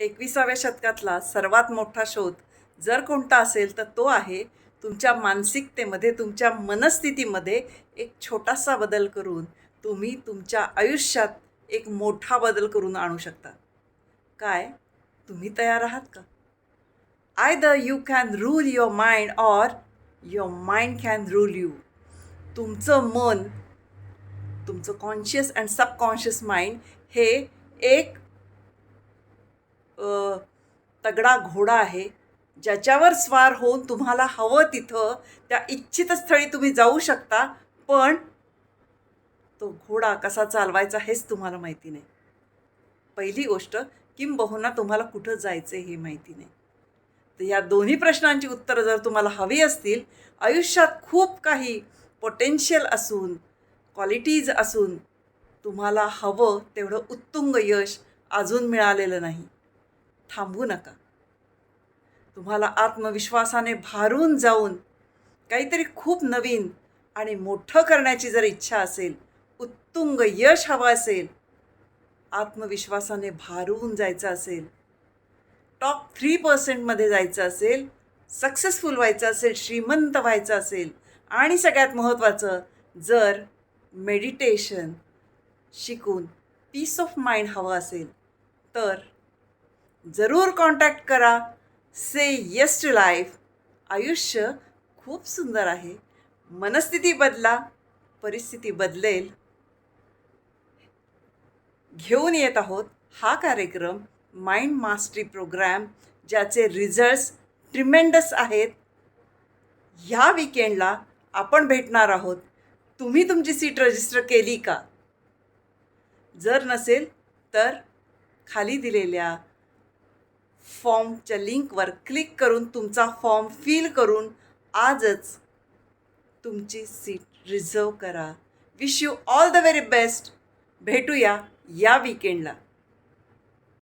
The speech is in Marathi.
एकविसाव्या शतकातला सर्वात मोठा शोध जर कोणता असेल तर तो आहे तुमच्या मानसिकतेमध्ये तुमच्या मनस्थितीमध्ये एक छोटासा बदल करून तुम्ही तुमच्या आयुष्यात एक मोठा बदल करून आणू शकता. काय? तुम्ही तयार आहात का? Either you can rule your mind or your mind can rule you तुमचं मन तुमचं कॉन्शियस अँड सबकॉन्शियस माइंड हे एक तगडा घोडा आहे. ज्याच्यावर स्वार होऊन तुम्हाला हवं तिथं त्या इच्छित स्थळी तुम्ही जाऊ शकता पण तो घोडा कसा चालवायचा हेच तुम्हाला माहिती नाही. पहिली गोष्ट किंबहुना तुम्हाला कुठं जायचं हे माहिती नाही. तर या दोन्ही प्रश्नांची उत्तरं जर तुम्हाला हवी असतील आयुष्यात खूप काही पोटेन्शियल असून क्वालिटीज असून तुम्हाला हवं तेवढं उत्तुंग यश अजून मिळालेलं नाही. थांबू नका. तुम्हाला आत्मविश्वासाने भारून जाऊन काहीतरी खूप नवीन आणि मोठं करण्याची जर इच्छा असेल उत्तुंग यश हवं असेल आत्मविश्वासाने भारून जायचं असेल टॉप थ्री पर्सेंटमध्ये जायचं असेल सक्सेसफुल व्हायचं असेल श्रीमंत व्हायचं असेल आणि सगळ्यात महत्त्वाचं जर मेडिटेशन शिकून पीस ऑफ माइंड हवं असेल तर जरूर कॉन्टॅक्ट करा. से येस टू लाईफ आयुष्य खूप सुंदर आहे. मनस्थिती बदला. परिस्थिती बदलेल. घेऊन येत आहोत हा कार्यक्रम माइंड मास्टरी प्रोग्रॅम ज्याचे रिझल्ट्स ट्रिमेंडस आहेत. ह्या विकेंडला आपण भेटणार आहोत. तुम्ही तुमची सीट रजिस्टर केली का? जर नसेल तर खाली दिलेल्या फॉर्मच्या लिंकवर क्लिक करून तुमचा फॉर्म फिल करून आजच तुमची सीट रिझर्व करा. Wish you all the very best भेटूया या विकेंडला